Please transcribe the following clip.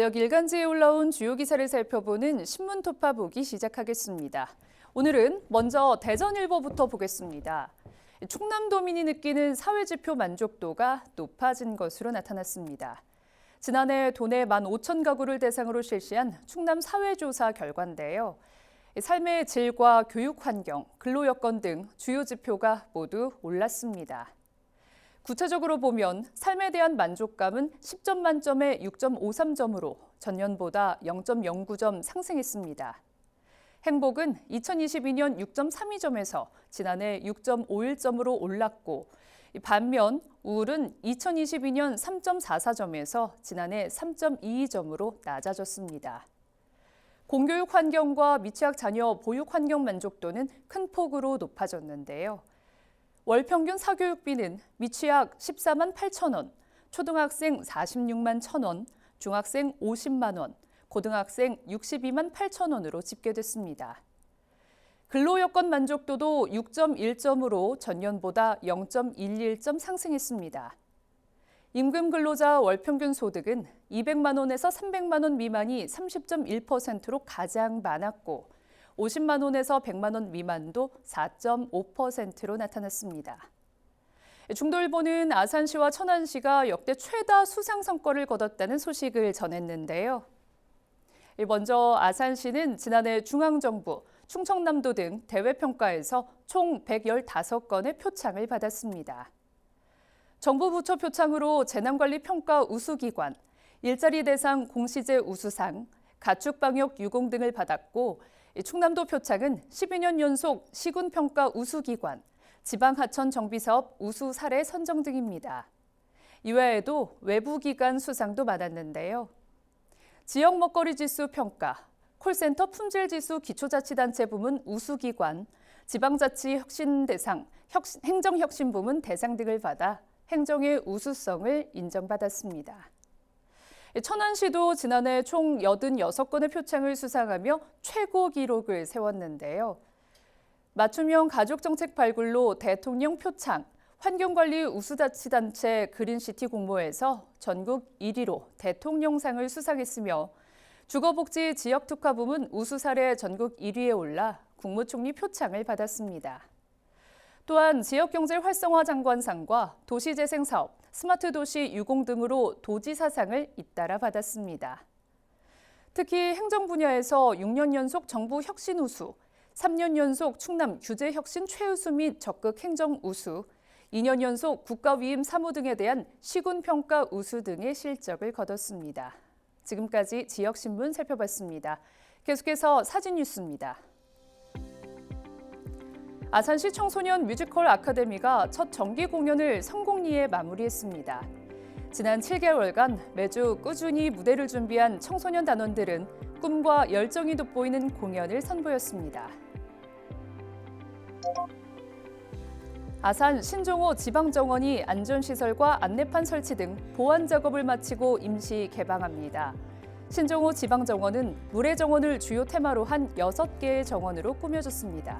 지역 일간지에 올라온 주요 기사를 살펴보는 신문 토파 보기 시작하겠습니다. 오늘은 먼저 대전일보부터 보겠습니다. 충남도민이 느끼는 사회지표 만족도가 높아진 것으로 나타났습니다. 지난해 도내 1만 5천 가구를 대상으로 실시한 충남 사회조사 결과인데요. 삶의 질과 교육 환경, 근로 여건 등 주요 지표가 모두 올랐습니다. 구체적으로 보면 삶에 대한 만족감은 10점 만점에 6.53점으로 전년보다 0.09점 상승했습니다. 행복은 2022년 6.32점에서 지난해 6.51점으로 올랐고 반면 우울은 2022년 3.44점에서 지난해 3.22점으로 낮아졌습니다. 공교육 환경과 미취학 자녀 보육 환경 만족도는 큰 폭으로 높아졌는데요. 월 평균 사교육비는 미취학 14만 8천 원, 초등학생 46만 1천 원, 중학생 50만 원, 고등학생 62만 8천 원으로 집계됐습니다. 근로여건 만족도도 6.1점으로 전년보다 0.11점 상승했습니다. 임금 근로자 월평균 소득은 200만 원에서 300만 원 미만이 30.1%로 가장 많았고 50만 원에서 100만 원 미만도 4.5%로 나타났습니다. 중도일보는 아산시와 천안시가 역대 최다 수상 성과를 거뒀다는 소식을 전했는데요. 먼저 아산시는 지난해 중앙정부, 충청남도 등 대외평가에서 총 115건의 표창을 받았습니다. 정부 부처 표창으로 재난관리 평가 우수기관, 일자리 대상 공시제 우수상, 가축방역 유공 등을 받았고 충남도 표창은 12년 연속 시군 평가 우수 기관, 지방 하천 정비 사업 우수 사례 선정 등입니다. 이외에도 외부 기관 수상도 받았는데요. 지역 먹거리 지수 평가, 콜센터 품질 지수 기초자치단체 부문 우수 기관, 지방자치 혁신 대상, 행정혁신 부문 대상 등을 받아 행정의 우수성을 인정받았습니다. 천안시도 지난해 총 86건의 표창을 수상하며 최고 기록을 세웠는데요. 맞춤형 가족 정책 발굴로 대통령 표창, 환경관리 우수자치단체 그린시티 공모에서 전국 1위로 대통령상을 수상했으며 주거복지 지역특화 부문 우수사례 전국 1위에 올라 국무총리 표창을 받았습니다. 또한 지역경제 활성화 장관상과 도시재생사업, 스마트 도시 유공 등으로 도지사상을 잇따라 받았습니다. 특히 행정 분야에서 6년 연속 정부 혁신 우수, 3년 연속 충남 규제 혁신 최우수 및 적극 행정 우수, 2년 연속 국가 위임 사무 등에 대한 시군 평가 우수 등의 실적을 거뒀습니다. 지금까지 지역 신문 살펴봤습니다. 계속해서 사진 뉴스입니다. 아산시 청소년 뮤지컬 아카데미가 첫 정기 공연을 성공리에 마무리했습니다. 지난 7개월간 매주 꾸준히 무대를 준비한 청소년 단원들은 꿈과 열정이 돋보이는 공연을 선보였습니다. 아산 신종호 지방정원이 안전시설과 안내판 설치 등 보안 작업을 마치고 임시 개방합니다. 신종호 지방정원은 물의 정원을 주요 테마로 한 6개의 정원으로 꾸며졌습니다.